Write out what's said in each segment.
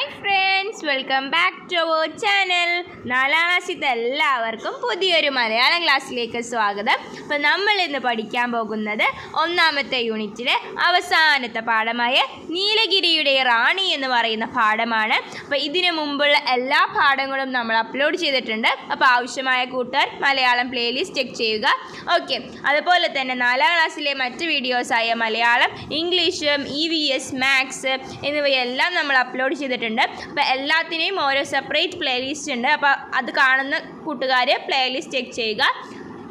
Hi friends welcome back to our channel നാലാം ക്ലാസ്സിലത്തെ എല്ലാവർക്കും പുതിയൊരു മലയാളം ക്ലാസ്സിലേക്ക് സ്വാഗതം. അപ്പോൾ നമ്മൾ ഇന്ന് പഠിക്കാൻ പോകുന്നത് ഒന്നാമത്തെ യൂണിറ്റിലെ അവസാനത്തെ പാഠമായ നീലഗിരിയുടെ റാണി എന്ന് പറയുന്ന പാഠമാണ്. അപ്പോൾ ഇതിനു മുമ്പുള്ള എല്ലാ പാഠങ്ങളും നമ്മൾ അപ്ലോഡ് ചെയ്തിട്ടുണ്ട്. അപ്പോൾ ആവശ്യമായ കൂട്ടുകാർ മലയാളം പ്ലേലിസ്റ്റ് ചെക്ക് ചെയ്യുക. ഓക്കെ അതുപോലെ തന്നെ നാലാം ക്ലാസ്സിലെ മറ്റ് വീഡിയോസായ Malayalam English E V S maths എന്നിവയെല്ലാം നമ്മൾ അപ്ലോഡ് ചെയ്തിട്ടുണ്ട്. അപ്പോൾ എല്ലാത്തിനെയും ഓരോ സെപ്പറേറ്റ് പ്ലേലിസ്റ്റ് ഉണ്ട്. അപ്പോൾ അത് കാണുന്ന കൂട്ടുകാർ പ്ലേലിസ്റ്റ് ചെക്ക് ചെയ്യുക.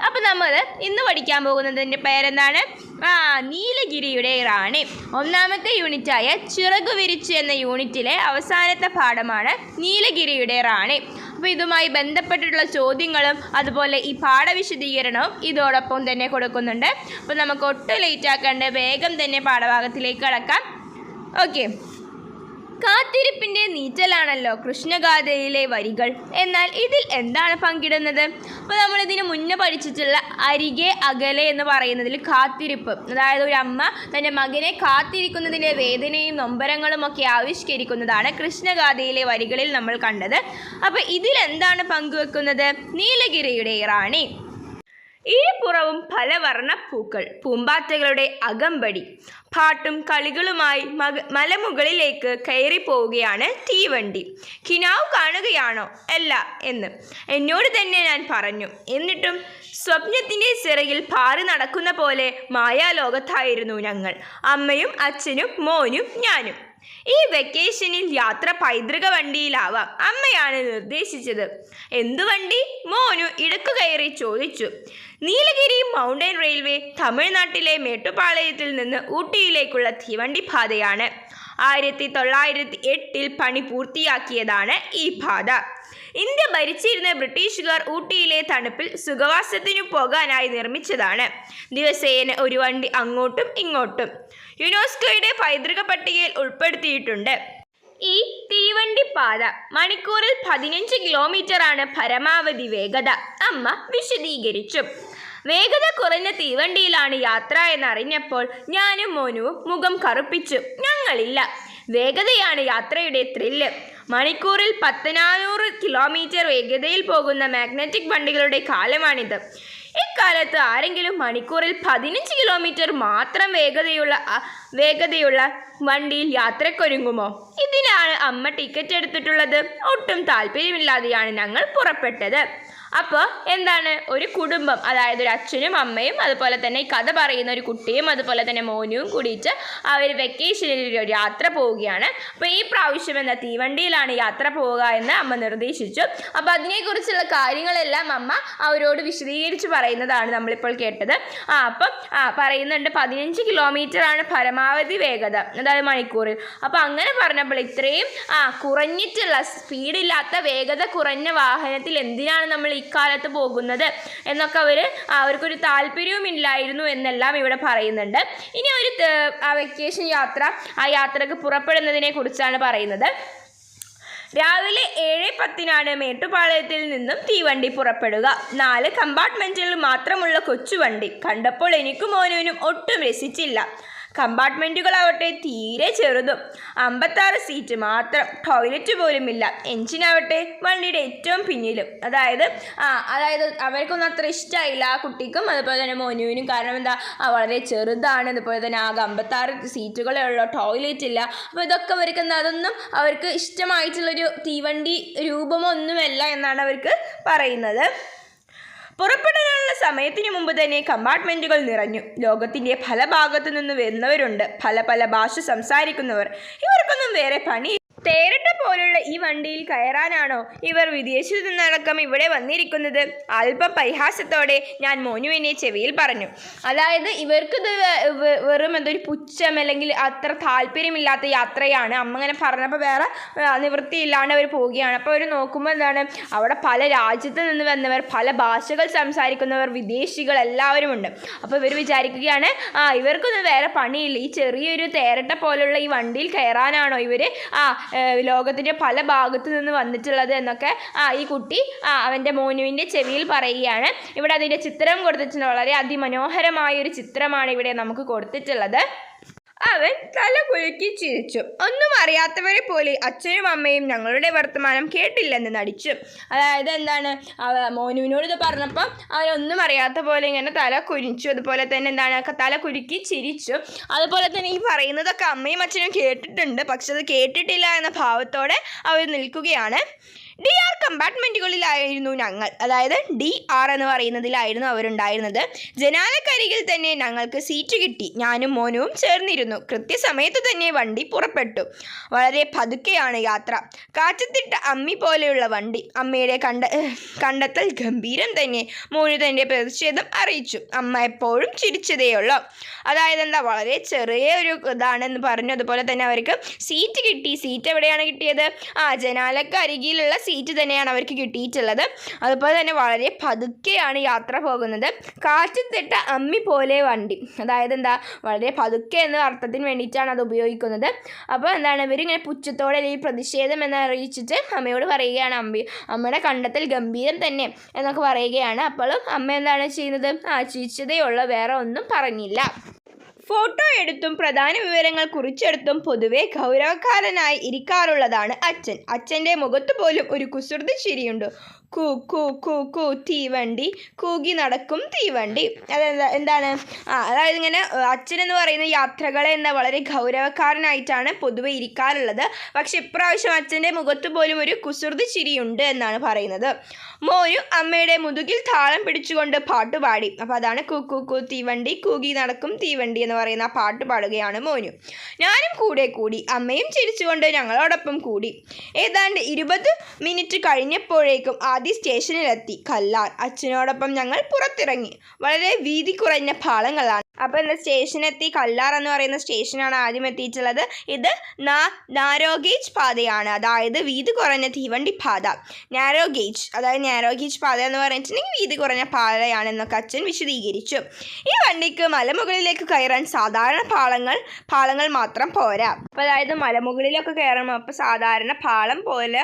അപ്പോൾ നമ്മൾ ഇന്ന് പഠിക്കാൻ പോകുന്നതിന്റെ പേരെന്താണ്? ആ നീലഗിരിയുടെ റാണി. ഒന്നാമത്തെ യൂണിറ്റായ ചിറകു വിരിച്ചു എന്ന യൂണിറ്റിലെ അവസാനത്തെ പാഠമാണ് നീലഗിരിയുടെ റാണി. അപ്പോൾ ഇതുമായി ബന്ധപ്പെട്ടിട്ടുള്ള ചോദ്യങ്ങളും അതുപോലെ ഈ പാഠവിശദീകരണവും ഇതോടൊപ്പം തന്നെ കൊടുക്കുന്നുണ്ട്. അപ്പോൾ നമുക്ക് ഒട്ടും ലേറ്റ് ആക്കാണ്ട് വേഗം തന്നെ പാഠഭാഗത്തിലേക്ക് കടക്കാം. ഓക്കെ കാത്തിരിപ്പിന്റെ നീറ്റലാണല്ലോ കൃഷ്ണഗാഥയിലെ വരികൾ. എന്നാൽ ഇതിൽ എന്താണ് പങ്കിടുന്നത്? അപ്പോൾ നമ്മൾ ഇതിന് മുന്നേ പഠിച്ചിട്ടുള്ള അരികെ അകലെ എന്ന് പറയുന്നതിൽ കാത്തിരിപ്പ്. അതായത് ഒരു അമ്മ തന്റെ മകനെ കാത്തിരിക്കുന്നതിന്റെ വേദനയും നൊമ്പരങ്ങളും ഒക്കെ ആവിഷ്കരിക്കുന്നതാണ് കൃഷ്ണഗാഥയിലെ വരികളിൽ നമ്മൾ കണ്ടത്. അപ്പോൾ ഇതിൽ എന്താണ് പങ്കുവെക്കുന്നത്? നീലഗിരിയുടെ റാണി. ഈപ്പുറവും പല പൂക്കൾ പൂമ്പാറ്റകളുടെ അകമ്പടി. പാട്ടും കളികളുമായി മക മലമുകളിലേക്ക് കയറിപ്പോവുകയാണ് തീവണ്ടി. കിനാവ് കാണുകയാണോ? അല്ല എന്ന്. എന്നോട് തന്നെ ഞാൻ പറഞ്ഞു. എന്നിട്ടും സ്വപ്നത്തിന്റെ ചിറകിൽ പാറി നടക്കുന്ന പോലെ മായാലോകത്തായിരുന്നു ഞങ്ങൾ. അമ്മയും അച്ഛനും മോനും ഞാനും. ഈ വെക്കേഷനിൽ യാത്ര പൈതൃക വണ്ടിയിലാവാം. അമ്മയാണ് നിർദ്ദേശിച്ചത്. എന്തു വണ്ടി? മോനു ഇടക്കു കയറി ചോദിച്ചു. നീലഗിരി മൗണ്ടൻ റെയിൽവേ തമിഴ്നാട്ടിലെ മേട്ടുപാളയത്തിൽ നിന്ന് ഊട്ടിയിലേക്കുള്ള തീവണ്ടി പാതയാണ്. ആയിരത്തി തൊള്ളായിരത്തി എട്ടിൽ പണി പൂർത്തിയാക്കിയതാണ് ഈ പാത. ഇന്ത്യ ഭരിച്ചിരുന്ന ബ്രിട്ടീഷുകാർ ഊട്ടിയിലെ തണുപ്പിൽ സുഖവാസത്തിനു പോകാനായി നിർമ്മിച്ചതാണ്. ദിവസേന ഒരു വണ്ടി അങ്ങോട്ടും ഇങ്ങോട്ടും. യുനെസ്കോയുടെ പൈതൃക പട്ടികയിൽ ഉൾപ്പെടുത്തിയിട്ടുണ്ട്. ഈ തീവണ്ടി പാത മണിക്കൂറിൽ പതിനഞ്ച് കിലോമീറ്ററാണ് പരമാവധി വേഗത. അമ്മ വിശദീകരിച്ചു. വേഗത കുറഞ്ഞ തീവണ്ടിയിലാണ് യാത്ര എന്നറിഞ്ഞപ്പോൾ ഞാനും മോനുവും മുഖം കറുപ്പിച്ചു. ഞങ്ങളില്ല. വേഗതയാണ് യാത്രയുടെ ത്രില്ല് മണിക്കൂറിൽ പത്തനാനൂറ് കിലോമീറ്റർ വേഗതയിൽ പോകുന്ന മാഗ്നറ്റിക് വണ്ടികളുടെ കാലമാണിത്. ഇക്കാലത്ത് ആരെങ്കിലും മണിക്കൂറിൽ പതിനഞ്ച് കിലോമീറ്റർ മാത്രം വേഗതയുള്ള വേഗതയുള്ള വണ്ടിയിൽ യാത്രക്കൊരുങ്ങുമോ? ഇതിനാണ് അമ്മ ടിക്കറ്റ് എടുത്തിട്ടുള്ളത്. ഒട്ടും താല്പര്യമില്ലാതെയാണ് ഞങ്ങൾ പുറപ്പെട്ടത്. അപ്പോൾ എന്താണ്? ഒരു കുടുംബം അതായത് ഒരു അച്ഛനും അമ്മയും അതുപോലെ തന്നെ ഈ കഥ പറയുന്ന ഒരു കുട്ടിയും അതുപോലെ തന്നെ മോനും കൂടിയിട്ട് അവർ വെക്കേഷനിൽ ഒരു യാത്ര പോവുകയാണ്. അപ്പോൾ ഈ പ്രാവശ്യം എന്ന തീവണ്ടിയിലാണ് യാത്ര പോവുക എന്ന് അമ്മ നിർദ്ദേശിച്ചു. അപ്പോൾ അതിനെക്കുറിച്ചുള്ള കാര്യങ്ങളെല്ലാം അമ്മ അവരോട് വിശദീകരിച്ച് പറയുന്നതാണ് നമ്മളിപ്പോൾ കേട്ടത്. ആ അപ്പം ആ പറയുന്നുണ്ട് പതിനഞ്ച് കിലോമീറ്റർ ആണ് പരമാവധി വേഗത അതായത് മണിക്കൂറിൽ. അപ്പോൾ അങ്ങനെ പറഞ്ഞപ്പോൾ ഇത്രയും ആ കുറഞ്ഞിട്ടുള്ള സ്പീഡില്ലാത്ത വേഗത കുറഞ്ഞ വാഹനത്തിൽ എന്തിനാണ് നമ്മൾ ഇക്കാലത്ത് പോകുന്നത് എന്നൊക്കെ അവർ അവർക്കൊരു താല്പര്യവുമില്ലായിരുന്നു എന്നെല്ലാം ഇവിടെ പറയുന്നുണ്ട്. ഇനി ഒരു വെക്കേഷൻ യാത്ര ആ യാത്രയ്ക്ക് പുറപ്പെടുന്നതിനെ കുറിച്ചാണ് പറയുന്നത്. രാവിലെ ഏഴ് പത്തിനാണ് മേട്ടുപാളയത്തിൽ നിന്നും തീവണ്ടി പുറപ്പെടുക. നാല് കമ്പാർട്ട്മെന്റുകൾ മാത്രമുള്ള കൊച്ചുവണ്ടി. കണ്ടപ്പോൾ എനിക്കും മോനുവിനും ഒട്ടും രസിച്ചില്ല. കമ്പാർട്ട്മെന്റുകളാവട്ടെ തീരെ ചെറുതും. അമ്പത്താറ് സീറ്റ് മാത്രം ടോയ്ലറ്റ് പോലുമില്ല. എഞ്ചിനാവട്ടെ വണ്ടിയുടെ ഏറ്റവും പിന്നിലും. അതായത് ആ അതായത് അവർക്കൊന്നും അത്ര ഇഷ്ടമായില്ല ആ കുട്ടിക്കും അതുപോലെ തന്നെ മോനുവിനും. കാരണം എന്താ? വളരെ ചെറുതാണ്. അതുപോലെ തന്നെ ആകെ അമ്പത്താറ് സീറ്റുകളേ ഉള്ളൂ. ടോയ്ലറ്റ് ഇല്ല. അപ്പോൾ ഇതൊക്കെ അവർക്ക് എന്താ? അതൊന്നും അവർക്ക് ഇഷ്ടമായിട്ടുള്ളൊരു തീവണ്ടി രൂപമൊന്നുമല്ല എന്നാണ് അവർക്ക് പറയുന്നത്. പുറപ്പെടാനുള്ള സമയത്തിന് മുമ്പ് തന്നെ കമ്പാർട്ട്മെന്റുകൾ നിറഞ്ഞു. ലോകത്തിന്റെ പല ഭാഗത്തു നിന്ന് വരുന്നവരുണ്ട്. പല പല ഭാഷ സംസാരിക്കുന്നവർ. ഇവർക്കൊന്നും വേറെ പണി തേരട്ട പോലുള്ള ഈ വണ്ടിയിൽ കയറാനാണോ ഇവർ വിദേശത്തു നിന്നടക്കം ഇവിടെ വന്നിരിക്കുന്നത്? അല്പം പരിഹാസത്തോടെ ഞാൻ മോനുവിനെ ചെവിയിൽ പറഞ്ഞു. അതായത് ഇവർക്ക് വെ- വെറും എന്തൊരു പുച്ഛം അല്ലെങ്കിൽ അത്ര താല്പര്യമില്ലാത്ത യാത്രയാണ്. അമ്മ ഇങ്ങനെ പറഞ്ഞപ്പോൾ വേറെ നിവൃത്തിയില്ലാണ്ട് അവർ പോവുകയാണ്. അപ്പോൾ അവർ നോക്കുമ്പോൾ എന്താണ്? അവിടെ പല രാജ്യത്ത് നിന്ന് വന്നവർ പല ഭാഷകൾ സംസാരിക്കുന്നവർ വിദേശികൾ എല്ലാവരും ഉണ്ട്. അപ്പോൾ ഇവർ വിചാരിക്കുകയാണ് ആ ഇവർക്കൊന്നും വേറെ പണിയില്ല. ഈ ചെറിയൊരു തേരട്ട പോലുള്ള ഈ വണ്ടിയിൽ കയറാനാണോ ഇവർ ആ ലോകത്തിന്റെ പല ഭാഗത്തു നിന്ന് വന്നിട്ടുള്ളത് എന്നൊക്കെ ആ ഈ കുട്ടി ആ അവന്റെ മോനുവിന്റെ ചെവിയിൽ പറയുകയാണ്. ഇവിടെ അതിന്റെ ചിത്രം കൊടുത്തിട്ടുണ്ട്. വളരെ അതിമനോഹരമായ ഒരു ചിത്രമാണ് ഇവിടെ നമുക്ക് കൊടുത്തിട്ടുള്ളത്. അവൻ തല കുലുക്കി ചിരിച്ചു. ഒന്നും അറിയാത്തവരെ പോലെ അച്ഛനും അമ്മയും ഞങ്ങളുടെ വർത്തമാനം കേട്ടില്ലെന്ന് നടിച്ചു. അതായത് എന്താണ്? മോനുവിനോട് ഇത് പറഞ്ഞപ്പോൾ അവനൊന്നും അറിയാത്ത പോലെ ഇങ്ങനെ തല കുരിച്ചു അതുപോലെ തന്നെ എന്താണ്? തല കുലുക്കി ചിരിച്ചു. അതുപോലെ തന്നെ ഈ പറയുന്നതൊക്കെ അമ്മയും അച്ഛനും കേട്ടിട്ടുണ്ട്. പക്ഷെ അത് കേട്ടിട്ടില്ല എന്ന ഭാവത്തോടെ അവർ നിൽക്കുകയാണ്. ഡി ആർ കമ്പാർട്ട്മെന്റുകളിലായിരുന്നു ഞങ്ങൾ. അതായത് ഡി ആർ എന്ന് പറയുന്നതിലായിരുന്നു അവരുണ്ടായിരുന്നത്. ജനാലക്കരികിൽ തന്നെ ഞങ്ങൾക്ക് സീറ്റ് കിട്ടി. ഞാനും മോനുവും ചേർന്നിരുന്നു. കൃത്യസമയത്ത് തന്നെ വണ്ടി പുറപ്പെട്ടു. വളരെ പതുക്കെയാണ് യാത്ര. കാച്ചത്തിട്ട അമ്മി പോലെയുള്ള വണ്ടി അമ്മയുടെ കണ്ട കണ്ടെത്തൽ ഗംഭീരം തന്നെ മോനു തന്റെ പ്രതിഷേധം അറിയിച്ചു. അമ്മ എപ്പോഴും ചിരിച്ചതേയുള്ളൂ. അതായത് എന്താ വളരെ ചെറിയ ഒരു ഇതാണെന്ന് പറഞ്ഞു അതുപോലെ തന്നെ അവർക്ക് സീറ്റ് കിട്ടി. സീറ്റ് എവിടെയാണ് കിട്ടിയത്? ആ ജനാലക്ക് അരികിലുള്ള സീറ്റ് തന്നെയാണ് അവർക്ക് കിട്ടിയിട്ടുള്ളത്. അതുപോലെ തന്നെ വളരെ പതുക്കെയാണ് യാത്ര പോകുന്നത്. കാറ്റത്തിട്ട അമ്മി പോലെ വണ്ടി. അതായത് എന്താ വളരെ പതുക്കെ എന്ന അർത്ഥത്തിന് വേണ്ടിയിട്ടാണ് അത് ഉപയോഗിക്കുന്നത്. അപ്പോൾ എന്താണ് ഇവരിങ്ങനെ പുച്ഛത്തോടെ അല്ലെങ്കിൽ പ്രതിഷേധം എന്ന് അറിയിച്ചിട്ട് അമ്മയോട് പറയുകയാണ് അമ്മി അമ്മയുടെ കണ്ടെത്തൽ ഗംഭീരം തന്നെ എന്നൊക്കെ പറയുകയാണ്. അപ്പോഴും അമ്മ എന്താണ് ചെയ്യുന്നത്? ആ ചീച്ചതയുള്ള വേറെ ഒന്നും പറഞ്ഞില്ല. ഫോട്ടോ എടുത്തും പ്രധാന വിവരങ്ങൾ കുറിച്ചെടുത്തും പൊതുവെ ഗൗരവക്കാരനായി ഇരിക്കാറുള്ളതാണ് അച്ഛൻ. അച്ഛന്റെ മുഖത്ത് പോലും ഒരു കുസൃതി ചിരിയുണ്ട്. കൂ കൂ കൂ കൂ തീവണ്ടി. കൂകി നടക്കും തീവണ്ടി. അതെന്താ എന്താണ്? ആ അതായത് ഇങ്ങനെ അച്ഛൻ എന്ന് പറയുന്ന യാത്രകളെ എന്താ വളരെ ഗൗരവക്കാരനായിട്ടാണ് പൊതുവെ ഇരിക്കാറുള്ളത്. പക്ഷെ ഇപ്രാവശ്യം അച്ഛന്റെ മുഖത്ത് പോലും ഒരു കുസൃതി ചിരിയുണ്ട് എന്നാണ് പറയുന്നത്. മോനു അമ്മയുടെ മുതുകിൽ താളം പിടിച്ചുകൊണ്ട് പാട്ടുപാടി അപ്പോൾ അതാണ് കൂ കൂ കൂ തീവണ്ടി കൂകി നടക്കും തീവണ്ടി എന്ന് പറയുന്ന ആ പാട്ട് പാടുകയാണ് മോനു. ഞാനും കൂടെ കൂടി അമ്മയും ചിരിച്ചുകൊണ്ട് ഞങ്ങളോടൊപ്പം കൂടി. ഏതാണ്ട് ഇരുപത് മിനിറ്റ് കഴിഞ്ഞപ്പോഴേക്കും ആദ്യ സ്റ്റേഷനിലെത്തി. കല്ലാർ അച്ഛനോടൊപ്പം ഞങ്ങൾ പുറത്തിറങ്ങി. വളരെ വീതി കുറഞ്ഞ പാളങ്ങളാണ്. അപ്പോൾ എന്താ സ്റ്റേഷനെത്തി. കല്ലാർ എന്ന് പറയുന്ന സ്റ്റേഷനാണ് ആദ്യം എത്തിയിട്ടുള്ളത്. ഇത് നാ നാരോ ഗേജ് പാതയാണ്. അതായത് വീതി കുറഞ്ഞ തീവണ്ടി പാത. നാരോ ഗേജ് അതായത് നാരോ ഗേജ് പാത എന്ന് പറഞ്ഞിട്ടുണ്ടെങ്കിൽ വീതി കുറഞ്ഞ പാതയാണെന്നൊക്കെ അച്ഛൻ വിശദീകരിച്ചു. ഈ വണ്ടിക്ക് മലമുകളിലേക്ക് കയറാൻ സാധാരണ പാളങ്ങൾ പാളങ്ങൾ മാത്രം പോരാ. അപ്പോൾ അതായത് മലമുകളിലൊക്കെ കയറുമ്പോൾ അപ്പോൾ സാധാരണ പാളം പോലെ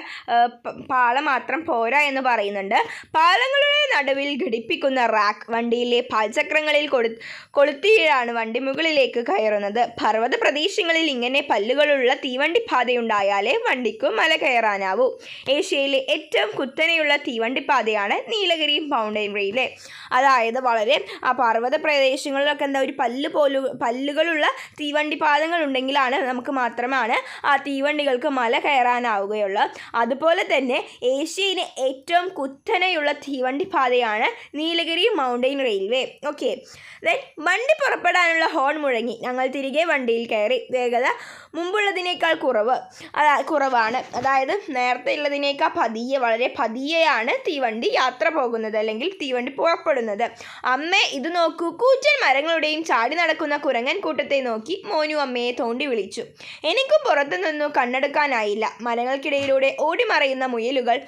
പാളം മാത്രം പോരാ എന്ന് പറയുന്നുണ്ട്. പാലങ്ങളുടെ നടുവിൽ ഘടിപ്പിക്കുന്ന റാക്ക് വണ്ടിയിലെ പാൽചക്രങ്ങളിൽ കൊടു കൊളുത്തിയിലാണ് വണ്ടി മുകളിലേക്ക് കയറുന്നത്. പർവത പ്രദേശങ്ങളിൽ ഇങ്ങനെ പല്ലുകളുള്ള തീവണ്ടി പാതയുണ്ടായാലേ വണ്ടിക്കും മല കയറാനാവൂ. ഏഷ്യയിലെ ഏറ്റവും കുത്തനെയുള്ള തീവണ്ടി പാതയാണ് നീലഗിരി മൗണ്ടൻ റെയിൽവേ. അതായത് വളരെ ആ പർവത പ്രദേശങ്ങളിലൊക്കെ എന്താ ഒരു പല്ല് പോലു പല്ലുകളുള്ള തീവണ്ടി പാതങ്ങൾ ഉണ്ടെങ്കിലാണ് നമുക്ക് മാത്രമാണ് ആ തീവണ്ടികൾക്ക് മല കയറാനാവുകയുള്ളൂ. അതുപോലെ തന്നെ ഏഷ്യയിലെ ഏറ്റവും കുത്തനെയുള്ള തീവണ്ടി പാതയാണ് Nilgiri mountain railway. Okay then വണ്ടി പുറപ്പെടാനുള്ള ഹോൺ മുഴങ്ങി. ഞങ്ങൾ തിരികെ വണ്ടിയിൽ കയറി. വേഗത മുമ്പുള്ളതിനേക്കാൾ കുറവ്. അതാ കുറവാണ്. അതായത് നേരത്തെ ഉള്ളതിനേക്കാൾ പതിയെ വളരെ പതിയെയാണ് തീവണ്ടി യാത്ര പോകുന്നത് അല്ലെങ്കിൽ തീവണ്ടി പുറപ്പെടുന്നത്. അമ്മേ ഇത് നോക്കൂ. കൂച്ചൻ മരങ്ങളുടെയും ചാടി നടക്കുന്ന കുരങ്ങൻ കൂട്ടത്തെ നോക്കി മോനു അമ്മയെ തോണ്ടി വിളിച്ചു. എനിക്കും പുറത്തു നിന്നു കണ്ണെടുക്കാനായില്ല. മരങ്ങൾക്കിടയിലൂടെ ഓടിമറയുന്ന മുയലുകൾ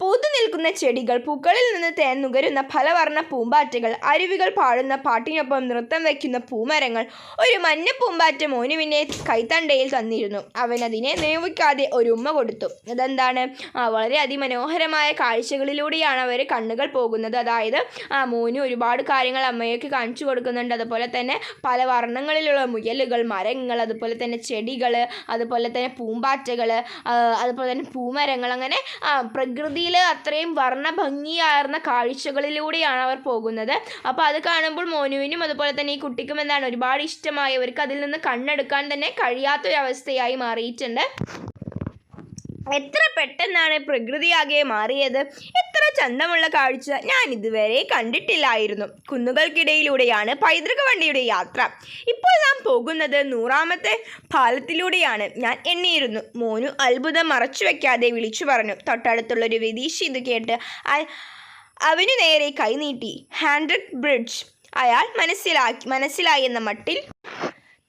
പൂത്തു നിൽക്കുന്ന ചെടികൾ പൂക്കളിൽ നിന്ന് തേൻ നുകരുന്ന ഫലവർണ പൂമ്പാറ്റകൾ അരുവികൾ പാടുന്ന പാട്ടിനൊപ്പം നൃത്തം വയ്ക്കുന്ന പൂമരങ്ങൾ ഒരു മഞ്ഞ പൂമ്പാറ്റ മോനുവിനെ കൈത്തണ്ടയിൽ തന്നിരുന്നു. അവൻ അതിനെ നിയോഗിക്കാതെ ഒരു ഉമ്മ കൊടുത്തു. അതെന്താണ്? വളരെ അതിമനോഹരമായ കാഴ്ചകളിലൂടെയാണ് അവർ കണ്ണുകൾ പോകുന്നത്. അതായത് ആ മോനു ഒരുപാട് കാര്യങ്ങൾ അമ്മയൊക്കെ കാണിച്ചു കൊടുക്കുന്നുണ്ട്. അതുപോലെ തന്നെ പല വർണങ്ങളിലുള്ള മുയലുകൾ മരങ്ങൾ അതുപോലെ തന്നെ ചെടികൾ അതുപോലെ തന്നെ പൂമ്പാറ്റകൾ അതുപോലെ തന്നെ പൂമരങ്ങൾ അങ്ങനെ ആ പ്രകൃതിയിൽ അത്രയും വർണഭംഗിയാർന്ന കാഴ്ചകളിലൂടെയാണ് അവർ പോകുന്നത്. അപ്പോൾ അത് കാണുമ്പോൾ മോനുവിനും അതുപോലെ തന്നെ ഈ കുട്ടിക്കും എന്താണ് ഒരുപാട് ഇഷ്ടമായവർക്ക് അതിൽ നിന്ന് കണ്ണെടുക്കാൻ തന്നെ കഴിയാത്തൊരവസ്ഥയായി മാറിയിട്ടുണ്ട്. എത്ര പെട്ടെന്നാണ് പ്രകൃതിയാകെ മാറിയത്? എത്ര ചന്തമുള്ള കാഴ്ച ഞാൻ ഇതുവരെ കണ്ടിട്ടില്ലായിരുന്നു. കുന്നുകൾക്കിടയിലൂടെയാണ് പൈതൃക വണ്ടിയുടെ യാത്ര. ഇപ്പോൾ നാം പോകുന്നത് നൂറാമത്തെ പാലത്തിലൂടെയാണ്. ഞാൻ എണ്ണിയിരുന്നു. മോനു അത്ഭുതം മറച്ചു വെക്കാതെ വിളിച്ചു പറഞ്ഞു. തൊട്ടടുത്തുള്ള ഒരു വിദേശി ഇത് കേട്ട് അവനു നേരെ കൈനീട്ടി ഹാൻഡ്രിക് ബ്രിഡ്ജ്. അയാൾ മനസ്സിലാക്കി മനസ്സിലായി എന്ന മട്ടിൽ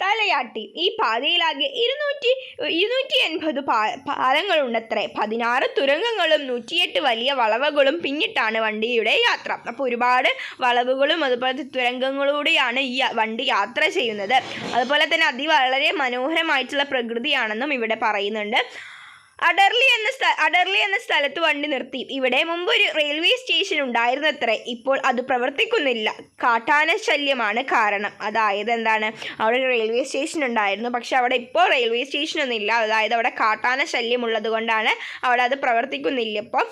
തലയാട്ടി. ഈ പാതയിലാകെ ഇരുന്നൂറ്റി ഇരുന്നൂറ്റി എൺപത് പാ പാലങ്ങളുണ്ടത്രേ. പതിനാറ് തുരങ്കങ്ങളും നൂറ്റിയെട്ട് വലിയ വളവുകളും പിന്നിട്ടാണ് വണ്ടിയുടെ യാത്ര. അപ്പോൾ ഒരുപാട് വളവുകളും അതുപോലെ തുരങ്കങ്ങളിലൂടെയാണ് ഈ വണ്ടി യാത്ര ചെയ്യുന്നത്. അതുപോലെ തന്നെ അതി വളരെ മനോഹരമായിട്ടുള്ള പ്രകൃതിയാണെന്നും ഇവിടെ പറയുന്നുണ്ട്. അഡർലി എന്ന സ്ഥ അഡർലി എന്ന സ്ഥലത്ത് വണ്ടി നിർത്തി. ഇവിടെ മുമ്പ് ഒരു റെയിൽവേ സ്റ്റേഷൻ ഉണ്ടായിരുന്നത്രേ. ഇപ്പോൾ അത് പ്രവർത്തിക്കുന്നില്ല. കാട്ടാന ശല്യമാണ് കാരണം. അതായത് എന്താണ്? അവിടെ ഒരു റെയിൽവേ സ്റ്റേഷൻ ഉണ്ടായിരുന്നു. പക്ഷെ അവിടെ ഇപ്പോൾ റെയിൽവേ ഇല്ല അതായത് അവിടെ കാട്ടാന ശല്യം ഉള്ളത് കൊണ്ടാണ് അവിടെ അത് പ്രവർത്തിക്കുന്നില്ല. ഇപ്പോൾ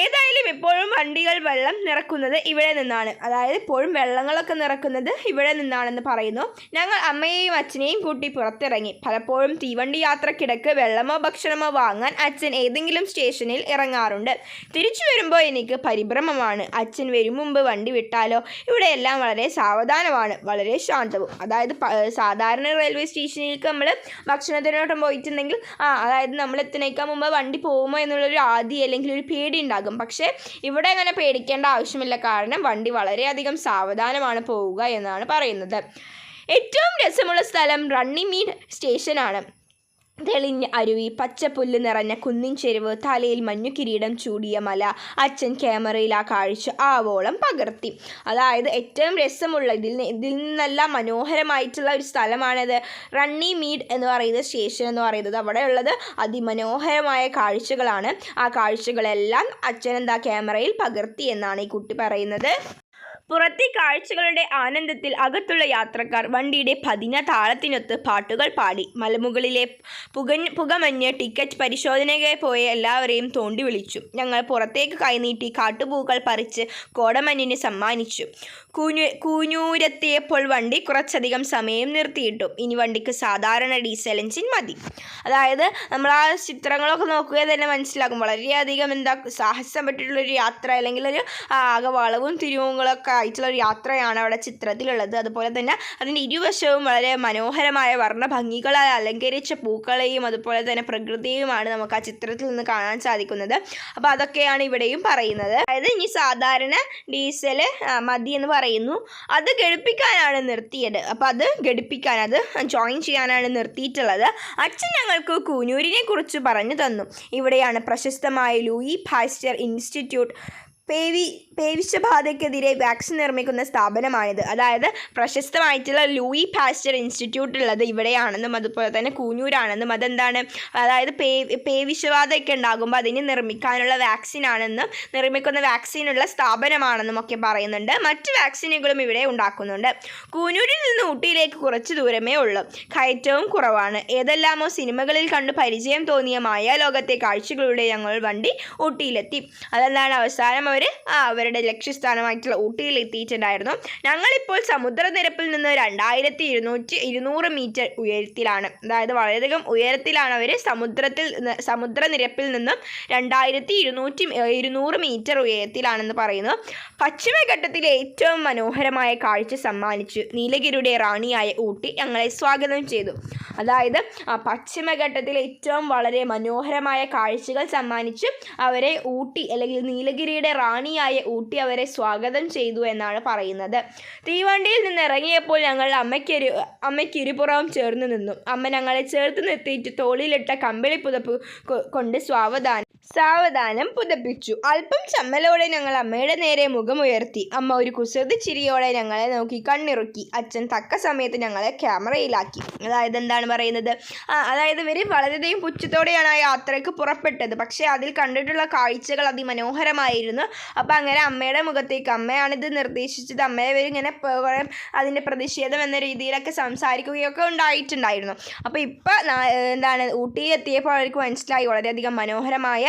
ഏതായാലും ഇപ്പോഴും വണ്ടികൾ വെള്ളം നിറക്കുന്നത് ഇവിടെ നിന്നാണ്. അതായത് ഇപ്പോഴും വെള്ളങ്ങളൊക്കെ നിറക്കുന്നത് ഇവിടെ നിന്നാണെന്ന് പറയുന്നു. ഞങ്ങൾ അമ്മയെയും അച്ഛനെയും കൂട്ടി പുറത്തിറങ്ങി. പലപ്പോഴും തീവണ്ടി യാത്രക്കിടക്ക് വെള്ളമോ ഭക്ഷണമോ വാങ്ങാൻ അച്ഛൻ ഏതെങ്കിലും സ്റ്റേഷനിൽ ഇറങ്ങാറുണ്ട്. തിരിച്ചു വരുമ്പോൾ എനിക്ക് പരിഭ്രമമാണ്. അച്ഛൻ വരും മുമ്പ് വണ്ടി വിട്ടാലോ? ഇവിടെയെല്ലാം വളരെ സാവധാനമാണ്. വളരെ ശാന്തവും. അതായത് സാധാരണ റെയിൽവേ സ്റ്റേഷനിലേക്ക് നമ്മൾ ഭക്ഷണത്തിനോട്ടം പോയിട്ടുണ്ടെങ്കിൽ ആ അതായത് നമ്മൾ എത്തുന്നേക്കാൻ മുമ്പ് വണ്ടി പോകുമോ എന്നുള്ളൊരു ആദി അല്ലെങ്കിൽ ഒരു പേടി ഉണ്ടാകും. പക്ഷേ ഇവിടെ അങ്ങനെ പേടിക്കേണ്ട ആവശ്യമില്ല. കാരണം വണ്ടി വളരെയധികം സാവധാനമാണ് പോവുക എന്നാണ് പറയുന്നത്. ഏറ്റവും രസമുള്ള സ്ഥലം റണ്ണിമീഡ് സ്റ്റേഷനാണ്. തെളിഞ്ഞ അരുവി പച്ചപ്പുല്ല് നിറഞ്ഞ കുന്നിൻ ചെരുവ് തലയിൽ മഞ്ഞു കിരീടം ചൂടിയ മല അച്ഛൻ ക്യാമറയിൽ ആ കാഴ്ച ആവോളം പകർത്തി. അതായത് ഏറ്റവും രസമുള്ള ഇതിൽ ഇതിൽ നിന്നെല്ലാം മനോഹരമായിട്ടുള്ള ഒരു സ്ഥലമാണിത്. റണ്ണി മീഡ് എന്ന് പറയുന്ന സ്റ്റേഷൻ എന്ന് പറയുന്നത് അവിടെയുള്ളത് അതിമനോഹരമായ കാഴ്ചകളാണ്. ആ കാഴ്ചകളെല്ലാം അച്ഛൻ എന്താ ക്യാമറയിൽ പകർത്തി എന്നാണ് ഈ കുട്ടി പറയുന്നത്. പുറത്തെ കാഴ്ചകളുടെ ആനന്ദത്തിൽ അകത്തുള്ള യാത്രക്കാർ വണ്ടിയുടെ പതിന താളത്തിനൊത്ത് പാട്ടുകൾ പാടി. മലമുകളിലെ പുക പുകമഞ്ഞ് ടിക്കറ്റ് പരിശോധനയ്ക്ക് പോയ എല്ലാവരെയും തോണ്ടി വിളിച്ചു. ഞങ്ങൾ പുറത്തേക്ക് കൈനീട്ടി കാട്ടുപൂക്കൾ പറിച്ച് കോടമഞ്ഞിന് സമ്മാനിച്ചു. കൂഞ്ഞു കൂഞ്ഞൂരെത്തിയപ്പോൾ വണ്ടി കുറച്ചധികം സമയം നിർത്തിയിട്ടു. ഇനി വണ്ടിക്ക് സാധാരണ ഡീസൽ എഞ്ചിൻ മതി. അതായത് നമ്മൾ ആ ചിത്രങ്ങളൊക്കെ നോക്കുക തന്നെ മനസ്സിലാകും. വളരെയധികം എന്താ സാഹസം പറ്റിയിട്ടുള്ളൊരു യാത്ര അല്ലെങ്കിൽ ഒരു ആ, ആകെ വളവും തിരിവുകളൊക്കെ ആയിട്ടുള്ള ഒരു യാത്രയാണ് അവിടെ ചിത്രത്തിലുള്ളത്. അതുപോലെ തന്നെ അതിന്റെ ഇരുവശവും വളരെ മനോഹരമായ വർണഭംഗികളാൽ അലങ്കരിച്ച പൂക്കളെയും അതുപോലെ തന്നെ പ്രകൃതിയുമാണ് നമുക്ക് ആ ചിത്രത്തിൽ നിന്ന് കാണാൻ സാധിക്കുന്നത്. അപ്പോൾ അതൊക്കെയാണ് ഇവിടെയും പറയുന്നത്. അതായത് ഇനി സാധാരണ ഡീസൽ മതി എന്ന് പറയുന്നു. അത് ഘടിപ്പിക്കാനാണ് നിർത്തിയത്. അപ്പോൾ അത് ഘടിപ്പിക്കാൻ അത് ജോയിൻ ചെയ്യാനാണ് നിർത്തിയിട്ടുള്ളത്. അച്ഛൻ ഞങ്ങൾക്ക് കൂനൂരിനെ കുറിച്ച് പറഞ്ഞു തന്നു. ഇവിടെയാണ് പ്രശസ്തമായ ലൂയി ഫാസ്റ്റർ ഇൻസ്റ്റിറ്റ്യൂട്ട് പേവി പേവിഷബാധയ്ക്കെതിരെ വാക്സിൻ നിർമ്മിക്കുന്ന സ്ഥാപനമാണിത്. അതായത് പ്രശസ്തമായിട്ടുള്ള ലൂയി പാസ്റ്റർ ഇൻസ്റ്റിറ്റ്യൂട്ട് ഉള്ളത് ഇവിടെയാണെന്നും അതുപോലെ തന്നെ കൂഞ്ഞൂരാണെന്നും അതെന്താണ്? അതായത് പേ പേവിഷബാധയൊക്കെ ഉണ്ടാകുമ്പോൾ അതിന് നിർമ്മിക്കാനുള്ള വാക്സിൻ ആണെന്നും നിർമ്മിക്കുന്ന വാക്സിനുള്ള സ്ഥാപനമാണെന്നും ഒക്കെ പറയുന്നുണ്ട്. മറ്റ് വാക്സിനുകളും ഇവിടെ ഉണ്ടാക്കുന്നുണ്ട്. കൂഞ്ഞൂരിൽ നിന്ന് ഊട്ടിയിലേക്ക് കുറച്ച് ദൂരമേ ഉള്ളൂ. കയറ്റവും കുറവാണ്. ഏതെല്ലാമോ സിനിമകളിൽ കണ്ട് പരിചയം തോന്നിയ മായ ലോകത്തെ കാഴ്ചകളുടെ ഞങ്ങൾ വണ്ടി ഊട്ടിയിലെത്തി. അതെന്താണ്? അവസാനം അവർ അവരുടെ ലക്ഷ്യസ്ഥാനമായിട്ടുള്ള ഊട്ടിയിൽ എത്തിയിട്ടുണ്ടായിരുന്നു. ഞങ്ങളിപ്പോൾ സമുദ്രനിരപ്പിൽ നിന്ന് രണ്ടായിരത്തി ഇരുന്നൂറ്റി ഇരുന്നൂറ് മീറ്റർ ഉയരത്തിലാണ്. അതായത് വളരെയധികം ഉയരത്തിലാണ് അവർ സമുദ്രത്തിൽ സമുദ്രനിരപ്പിൽ നിന്നും രണ്ടായിരത്തി ഇരുന്നൂറ്റി ഇരുന്നൂറ് മീറ്റർ ഉയരത്തിലാണെന്ന് പറയുന്നു. പശ്ചിമഘട്ടത്തിലെ ഏറ്റവും മനോഹരമായ കാഴ്ച സമ്മാനിച്ചു നീലഗിരിയുടെ റാണിയായ ഊട്ടി ഞങ്ങളെ സ്വാഗതം ചെയ്തു. അതായത് പശ്ചിമഘട്ടത്തിലെ ഏറ്റവും വളരെ മനോഹരമായ കാഴ്ചകൾ സമ്മാനിച്ച് അവരെ ഊട്ടി അല്ലെങ്കിൽ നീലഗിരിയുടെ റാണിയായ ഊട്ടി അവരെ സ്വാഗതം ചെയ്തു എന്നാണ് പറയുന്നത്. തീവണ്ടിയിൽ നിന്ന് ഇറങ്ങിയപ്പോൾ ഞങ്ങൾ അമ്മയ്ക്കൊരു അമ്മയ്ക്ക് ഇരുപുറവും ചേർന്ന് നിന്നു. അമ്മ ഞങ്ങളെ ചേർത്ത് നിർത്തിയിട്ട് തോളിലിട്ട കമ്പിളി പുതപ്പ് കൊണ്ട് സ്വാവധാനം സാവധാനം പുതപ്പിച്ചു. അല്പം ചമ്മലോടെ ഞങ്ങൾ അമ്മയുടെ നേരെ മുഖമുയർത്തി. അമ്മ ഒരു കുസൃതി ചിരിയോടെ ഞങ്ങളെ നോക്കി കണ്ണിറുക്കി. അച്ഛൻ തക്ക സമയത്ത് ഞങ്ങളെ ക്യാമറയിലാക്കി. അതായത് എന്താണ് പറയുന്നത്? ആ അതായത് ഇവർ വളരെയധികം പുച്ഛത്തോടെയാണ് ആ യാത്രയ്ക്ക് പുറപ്പെട്ടത്. പക്ഷേ അതിൽ കണ്ടിട്ടുള്ള കാഴ്ചകൾ അതിമനോഹരമായിരുന്നു. അപ്പോൾ അങ്ങനെ അമ്മയുടെ മുഖത്തേക്ക് അമ്മയാണിത് നിർദ്ദേശിച്ചത്. അമ്മയെ കുറെ അതിന്റെ പ്രതിഷേധം എന്ന രീതിയിലൊക്കെ സംസാരിക്കുകയൊക്കെ ഉണ്ടായിട്ടുണ്ടായിരുന്നു. അപ്പോൾ ഇപ്പോൾ എന്താണ് ഊട്ടി എത്തിയപ്പോൾ അവർക്ക് മനസ്സിലായി. വളരെയധികം മനോഹരമായ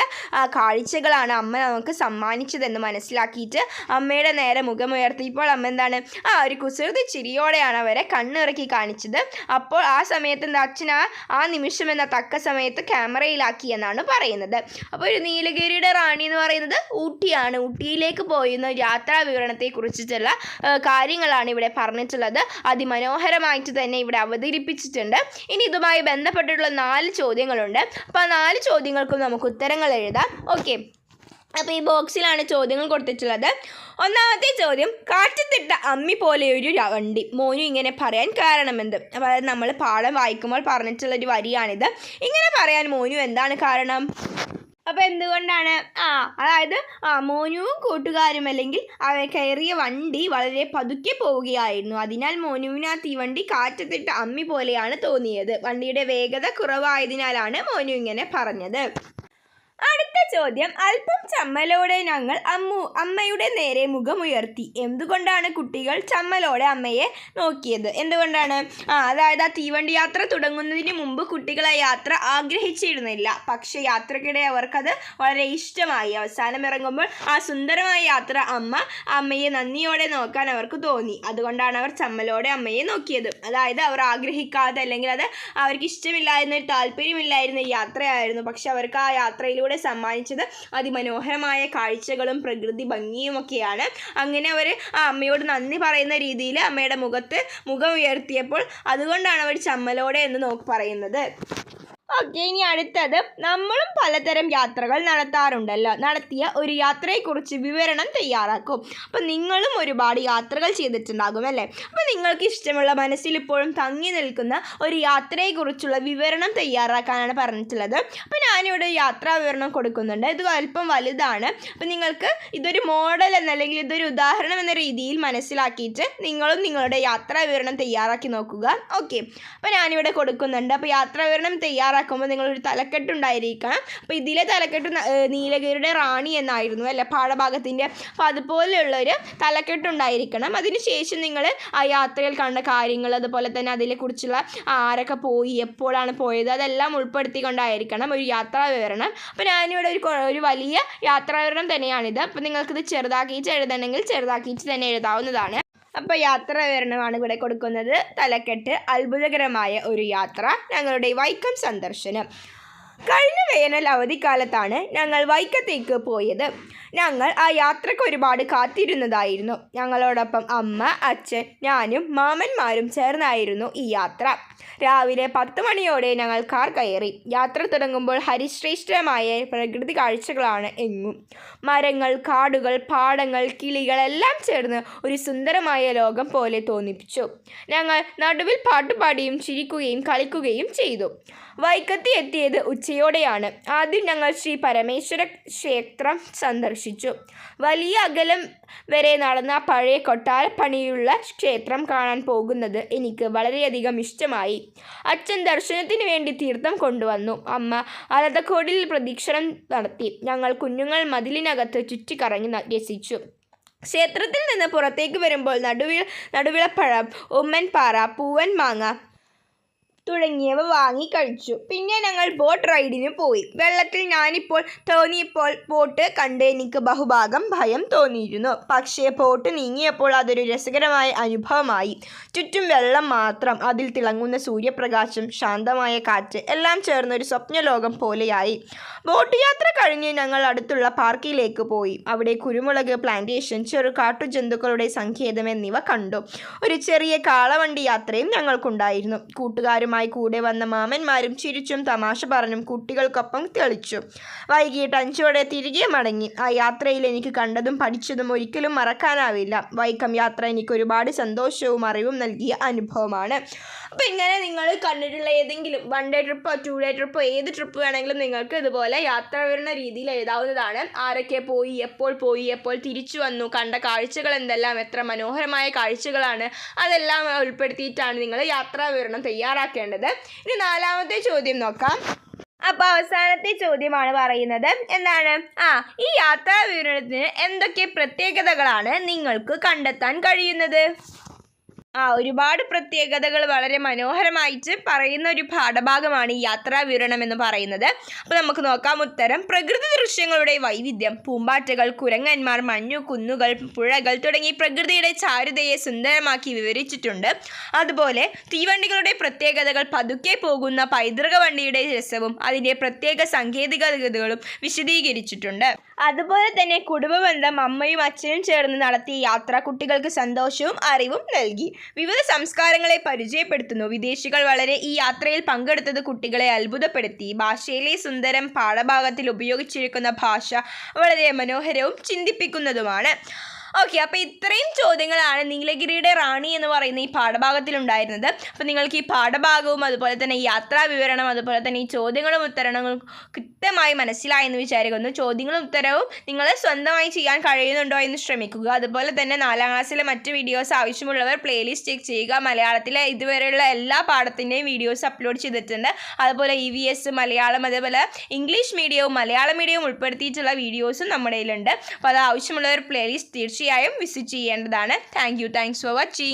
കാഴ്ചകളാണ് അമ്മ നമുക്ക് സമ്മാനിച്ചതെന്ന് മനസ്സിലാക്കിയിട്ട് അമ്മയുടെ നേരെ മുഖമുയർത്തിയപ്പോൾ അമ്മ എന്താണ്? ആ ഒരു കുസൃതി ചിരിയോടെയാണ് അവരെ കണ്ണിറക്കി കാണിച്ചത്. അപ്പോൾ ആ സമയത്ത് എന്താ അച്ഛൻ ആ നിമിഷം എന്ന തക്ക സമയത്ത് ക്യാമറയിലാക്കി എന്നാണ് പറയുന്നത്. അപ്പോൾ ഒരു നീലഗിരിയുടെ റാണി എന്ന് പറയുന്നത് ഊട്ടിയാണ്. ഊട്ടിയിലേക്ക് പോയിരുന്ന യാത്രാ വിവരണത്തെ കുറിച്ചിട്ടുള്ള കാര്യങ്ങളാണ് ഇവിടെ പറഞ്ഞിട്ടുള്ളത്. അതിമനോഹരമായിട്ട് തന്നെ ഇവിടെ അവതരിപ്പിച്ചിട്ടുണ്ട്. ഇനി ഇതുമായി ബന്ധപ്പെട്ടിട്ടുള്ള നാല് ചോദ്യങ്ങളുണ്ട്. അപ്പോൾ ആ നാല് ചോദ്യങ്ങൾക്കും നമുക്ക് ഉത്തരങ്ങൾ എഴുതാം. ഓക്കെ അപ്പോൾ ഈ ബോക്സിലാണ് ചോദ്യങ്ങൾ കൊടുത്തിട്ടുള്ളത്. ഒന്നാമത്തെ ചോദ്യം കാറ്റത്തിട്ട അമ്മി പോലെ ഒരു വണ്ടി. മോനു ഇങ്ങനെ പറയാൻ കാരണമെന്ത്? അപ്പോൾ അതായത് നമ്മൾ പാഠം വായിക്കുമ്പോൾ പറഞ്ഞിട്ടുള്ള ഒരു വരിയാണിത്. ഇങ്ങനെ പറയാൻ മോനു എന്താണ് കാരണം? അപ്പോൾ എന്തുകൊണ്ടാണ്? ആ അതായത് ആ മോനുവും കൂട്ടുകാരും അല്ലെങ്കിൽ അവ കയറിയ വണ്ടി വളരെ പതുക്കെ പോവുകയായിരുന്നു. അതിനാൽ മോനുവിന് ആ തീവണ്ടി കാറ്റത്തിട്ട അമ്മി പോലെയാണ് തോന്നിയത്. വണ്ടിയുടെ വേഗത കുറവായതിനാലാണ് മോനു ഇങ്ങനെ പറഞ്ഞത്. അടുത്ത ചോദ്യം. അല്പം ചമ്മലോടെ ഞങ്ങൾ അമ്മു അമ്മയുടെ നേരെ മുഖമുയർത്തി. എന്തുകൊണ്ടാണ് കുട്ടികൾ ചമ്മലോടെ അമ്മയെ നോക്കിയത്? എന്തുകൊണ്ടാണ്? ആ അതായത് ആ തീവണ്ടി യാത്ര തുടങ്ങുന്നതിന് മുമ്പ് കുട്ടികൾ ആ യാത്ര ആഗ്രഹിച്ചിരുന്നില്ല. പക്ഷേ യാത്രക്കിടെ അവർക്കത് വളരെ ഇഷ്ടമായി. അവസാനം ഇറങ്ങുമ്പോൾ ആ സുന്ദരമായ യാത്ര അമ്മ അമ്മയെ നന്ദിയോടെ നോക്കാൻ അവർക്ക് തോന്നി. അതുകൊണ്ടാണ് അവർ ചമ്മലോടെ അമ്മയെ നോക്കിയത്. അതായത് അവർ ആഗ്രഹിക്കാതെ അല്ലെങ്കിൽ അത് അവർക്ക് ഇഷ്ടമില്ലായിരുന്ന ഒരു താല്പര്യമില്ലായിരുന്ന യാത്രയായിരുന്നു. പക്ഷെ അവർക്ക് ആ യാത്രയിലൂടെ സമ്മാനിച്ചത് അതിമനോഹരമായ കാഴ്ചകളും പ്രകൃതി ഭംഗിയുമൊക്കെയാണ്. അങ്ങനെ അവർ ആ അമ്മയോട് നന്ദി പറയുന്ന രീതിയിൽ അമ്മയുടെ മുഖത്ത് മുഖം ഉയർത്തിയപ്പോൾ അതുകൊണ്ടാണ് അവർ ചമ്മലോടെ എന്ന് നോക്കി പറയുന്നത്. ഓക്കെ ഇനി അടുത്തത് നമ്മളും പലതരം യാത്രകൾ നടത്താറുണ്ടല്ലോ. നടത്തിയ ഒരു യാത്രയെക്കുറിച്ച് വിവരണം തയ്യാറാക്കും. അപ്പം നിങ്ങളും ഒരുപാട് യാത്രകൾ ചെയ്തിട്ടുണ്ടാകും അല്ലേ? അപ്പം നിങ്ങൾക്ക് ഇഷ്ടമുള്ള മനസ്സിൽ ഇപ്പോഴും തങ്ങി നിൽക്കുന്ന ഒരു യാത്രയെക്കുറിച്ചുള്ള വിവരണം തയ്യാറാക്കാനാണ് പറഞ്ഞിട്ടുള്ളത്. അപ്പം ഞാനിവിടെ യാത്രാ വിവരണം കൊടുക്കുന്നുണ്ട്. ഇത് അല്പം വലുതാണ്. അപ്പം നിങ്ങൾക്ക് ഇതൊരു മോഡൽ എന്നല്ലെങ്കിൽ ഇതൊരു ഉദാഹരണം എന്ന രീതിയിൽ മനസ്സിലാക്കിയിട്ട് നിങ്ങളും നിങ്ങളുടെ യാത്രാ വിവരണം തയ്യാറാക്കി നോക്കുക. ഓക്കെ. അപ്പം ഞാനിവിടെ കൊടുക്കുന്നുണ്ട്. അപ്പോൾ യാത്രാ വിവരണം തയ്യാറാക്കുമ്പോൾ നിങ്ങളൊരു തലക്കെട്ടുണ്ടായിരിക്കണം. അപ്പോൾ ഇതിലെ തലക്കെട്ട് നീലഗിരിയുടെ റാണി എന്നായിരുന്നു അല്ലേ? പാഠഭാഗത്തിന്റെ അപ്പോൾ അതുപോലെയുള്ളൊരു തലക്കെട്ടുണ്ടായിരിക്കണം. അതിനുശേഷം നിങ്ങൾ ആ യാത്രയിൽ കണ്ട കാര്യങ്ങൾ അതുപോലെ തന്നെ അതിനെക്കുറിച്ചുള്ള ആരൊക്കെ പോയി എപ്പോഴാണ് പോയത് അതെല്ലാം ഉൾപ്പെടുത്തിക്കൊണ്ടായിരിക്കണം ഒരു യാത്രാ വിവരണം. അപ്പോൾ ഞാനിവിടെ ഒരു ഒരു വലിയ യാത്രാ വിവരണം തന്നെയാണിത്. അപ്പോൾ നിങ്ങൾക്കിത് ചെറുതാക്കിയിട്ട് എഴുതണമെങ്കിൽ ചെറുതാക്കിയിട്ട് തന്നെ എഴുതാവുന്നതാണ്. അപ്പോൾ യാത്ര വിവരണമാണ് ഇവിടെ കൊടുക്കുന്നത്. തലക്കെട്ട് അത്ഭുതകരമായ ഒരു യാത്ര. ഞങ്ങളുടെ വൈക്കം സന്ദർശനം. കഴിഞ്ഞ വേനൽ അവധിക്കാലത്താണ് ഞങ്ങൾ വൈക്കത്തേക്ക് പോയത്. ഞങ്ങൾ ആ യാത്രയ്ക്ക് ഒരുപാട് കാത്തിരുന്നതായിരുന്നു. ഞങ്ങളോടൊപ്പം അമ്മ അച്ഛൻ ഞാനും മാമന്മാരും ചേർന്നായിരുന്നു ഈ യാത്ര. രാവിലെ പത്ത് മണിയോടെ ഞങ്ങൾ കാർ കയറി. യാത്ര തുടങ്ങുമ്പോൾ ഹരിശ്രേഷ്ഠമായ പ്രകൃതി കാഴ്ചകളാണ് എങ്ങും. മരങ്ങൾ കാടുകൾ പാടങ്ങൾ കിളികൾ എല്ലാം ചേർന്ന് ഒരു സുന്ദരമായ ലോകം പോലെ തോന്നിപ്പിച്ചു. ഞങ്ങൾ നടുവിൽ പാട്ടുപാടിയും ചിരിക്കുകയും കളിക്കുകയും ചെയ്തു. വൈക്കത്തി എത്തിയത് ഉച്ചയോടെയാണ്. ആദ്യം ഞങ്ങൾ ശ്രീ പരമേശ്വര ക്ഷേത്രം സന്ദർശിച്ചു. വലിയ അകലം വരെ നടന്ന പഴയ കൊട്ടാരപ്പണിയുള്ള ക്ഷേത്രം കാണാൻ പോകുന്നത് എനിക്ക് വളരെയധികം ഇഷ്ടമായി. അച്ഛൻ ദർശനത്തിന് വേണ്ടി തീർത്ഥം കൊണ്ടുവന്നു. അമ്മ അലതക്കോടിൽ പ്രദീക്ഷണം നടത്തി. ഞങ്ങൾ കുഞ്ഞുങ്ങൾ മതിലിനകത്ത് ചുറ്റിക്കറങ്ങി രസിച്ചു. ക്ഷേത്രത്തിൽ നിന്ന് പുറത്തേക്ക് വരുമ്പോൾ നടുവിൽ നടുവിളപ്പഴം ഉമ്മൻപാറ പൂവൻ മാങ്ങ തുടങ്ങിയവ വാങ്ങി കഴിച്ചു പിന്നെ ഞങ്ങൾ ബോട്ട് റൈഡിന് പോയി. വെള്ളത്തിൽ ഞാനിപ്പോൾ തോന്നിയപ്പോൾ ബോട്ട് കണ്ട് എനിക്ക് ബഹുഭാഗം ഭയം തോന്നിയിരുന്നു. പക്ഷേ ബോട്ട് നീങ്ങിയപ്പോൾ അതൊരു രസകരമായ അനുഭവമായി. ചുറ്റും വെള്ളം മാത്രം അതിൽ തിളങ്ങുന്ന സൂര്യപ്രകാശം ശാന്തമായ കാറ്റ് എല്ലാം ചേർന്നൊരു സ്വപ്നലോകം പോലെയായി. ബോട്ട് യാത്ര കഴിഞ്ഞ് ഞങ്ങൾ അടുത്തുള്ള പാർക്കിലേക്ക് പോയി. അവിടെ കുരുമുളക് പ്ലാന്റേഷൻ ചെറു കാട്ടുജന്തുക്കളുടെ സങ്കേതം എന്നിവ കണ്ടു. ഒരു ചെറിയ കാളവണ്ടി യാത്രയും ഞങ്ങൾക്കുണ്ടായിരുന്നു. കൂട്ടുകാരുമായി കൂടെ വന്ന മാമന്മാരും ചിരിച്ചും തമാശ പറഞ്ഞും കുട്ടികൾക്കൊപ്പം തെളിച്ചു. വൈകിട്ട് അഞ്ചോടെ തിരികെ മടങ്ങി. ആ യാത്രയിൽ എനിക്ക് കണ്ടതും പഠിച്ചതും ഒരിക്കലും മറക്കാനാവില്ല. വൈക്കം യാത്ര എനിക്ക് ഒരുപാട് സന്തോഷവും അറിവും നൽകിയ അനുഭവമാണ്. അപ്പോൾ ഇങ്ങനെ നിങ്ങൾ കണ്ടിട്ടുള്ള ഏതെങ്കിലും വൺ ഡേ ട്രിപ്പോ ടു ഡേ ട്രിപ്പോ ഏത് ട്രിപ്പ് വേണമെങ്കിലും നിങ്ങൾക്ക് ഇതുപോലെ യാത്ര വരുന്ന രീതിയിൽ എഴുതാവുന്നതാണ്. ആരൊക്കെ പോയി എപ്പോൾ പോയി എപ്പോൾ തിരിച്ചു വന്നു കണ്ട കാഴ്ചകൾ എന്തെല്ലാം എത്ര മനോഹരമായ കാഴ്ചകളാണ് അതെല്ലാം ഉൾപ്പെടുത്തിയിട്ടാണ് നിങ്ങൾ യാത്രാ വിവരണം തയ്യാറാക്കേണ്ടത്. ഇനി നാലാമത്തെ ചോദ്യം നോക്കാം. അപ്പോൾ അവസാനത്തെ ചോദ്യമാണ് പറയുന്നത്. എന്താണ്? ആ ഈ യാത്രാ വിവരണത്തിന് എന്തൊക്കെ പ്രത്യേകതകളാണ് നിങ്ങൾക്ക് കണ്ടെത്താൻ കഴിയുന്നത്? ആ ഒരുപാട് പ്രത്യേകതകൾ വളരെ മനോഹരമായിട്ട് പറയുന്ന ഒരു പാഠഭാഗമാണ് ഈ യാത്രാ വിവരണം എന്ന് പറയുന്നത്. അപ്പോൾ നമുക്ക് നോക്കാം ഉത്തരം. പ്രകൃതി ദൃശ്യങ്ങളുടെ വൈവിധ്യം. പൂമ്പാറ്റകൾ കുരങ്ങന്മാർ മഞ്ഞു കുന്നുകൾ പുഴകൾ തുടങ്ങി പ്രകൃതിയുടെ ചാരുതയെ സുന്ദരമാക്കി വിവരിച്ചിട്ടുണ്ട്. അതുപോലെ തീവണ്ടികളുടെ പ്രത്യേകതകൾ പതുക്കെ പോകുന്ന പൈതൃക വണ്ടിയുടെ രസവും അതിന്റെ പ്രത്യേക സാങ്കേതികതകളും വിശദീകരിച്ചിട്ടുണ്ട്. അതുപോലെ തന്നെ കുടുംബബന്ധം അമ്മയും അച്ഛനും ചേർന്ന് നടത്തിയ യാത്ര കുട്ടികൾക്ക് സന്തോഷവും അറിവും നൽകി. വിവിധ സംസ്കാരങ്ങളെ പരിചയപ്പെടുത്തുന്നു. വിദേശികൾ വളരെ ഈ യാത്രയിൽ പങ്കെടുത്തത് കുട്ടികളെ അത്ഭുതപ്പെടുത്തി. ഭാഷയിലെ സുന്ദരം പാഠഭാഗത്തിൽ ഉപയോഗിച്ചിരിക്കുന്ന ഭാഷ വളരെ മനോഹരവും ചിന്തിപ്പിക്കുന്നതുമാണ്. ഓക്കെ അപ്പോൾ ഇത്രയും ചോദ്യങ്ങളാണ് നീലഗിരിയുടെ റാണി എന്ന് പറയുന്ന ഈ പാഠഭാഗത്തിലുണ്ടായിരുന്നത്. അപ്പോൾ നിങ്ങൾക്ക് ഈ പാഠഭാഗവും അതുപോലെ തന്നെ യാത്രാ വിവരണം അതുപോലെ തന്നെ ഈ ചോദ്യങ്ങളും ഉത്തരണങ്ങളും കൃത്യമായി മനസ്സിലായെന്ന് വിചാരിക്കുന്നു. ചോദ്യങ്ങളും ഉത്തരവും നിങ്ങൾ സ്വന്തമായി ചെയ്യാൻ കഴിയുന്നുണ്ടോ എന്ന് ശ്രമിക്കുക. അതുപോലെ തന്നെ നാലാം ക്ലാസ്സിലെ മറ്റ് വീഡിയോസ് ആവശ്യമുള്ളവർ പ്ലേലിസ്റ്റ് ചെക്ക് ചെയ്യുക. മലയാളത്തിലെ ഇതുവരെയുള്ള എല്ലാ പാഠത്തിന്റെയും വീഡിയോസ് അപ്ലോഡ് ചെയ്തിട്ടുണ്ട്. അതുപോലെ ഇ വി എസ് മലയാളം അതേപോലെ ഇംഗ്ലീഷ് മീഡിയവും മലയാളം മീഡിയവും ഉൾപ്പെടുത്തിയിട്ടുള്ള വീഡിയോസും നമ്മുടെ കയ്യിലുണ്ട്. അപ്പോൾ അത് ആവശ്യമുള്ളവർ പ്ലേലിസ്റ്റ് തീർച്ചയായും വിസിറ്റ് ചെയ്യേണ്ടതാണ്. Thank you thanks for watching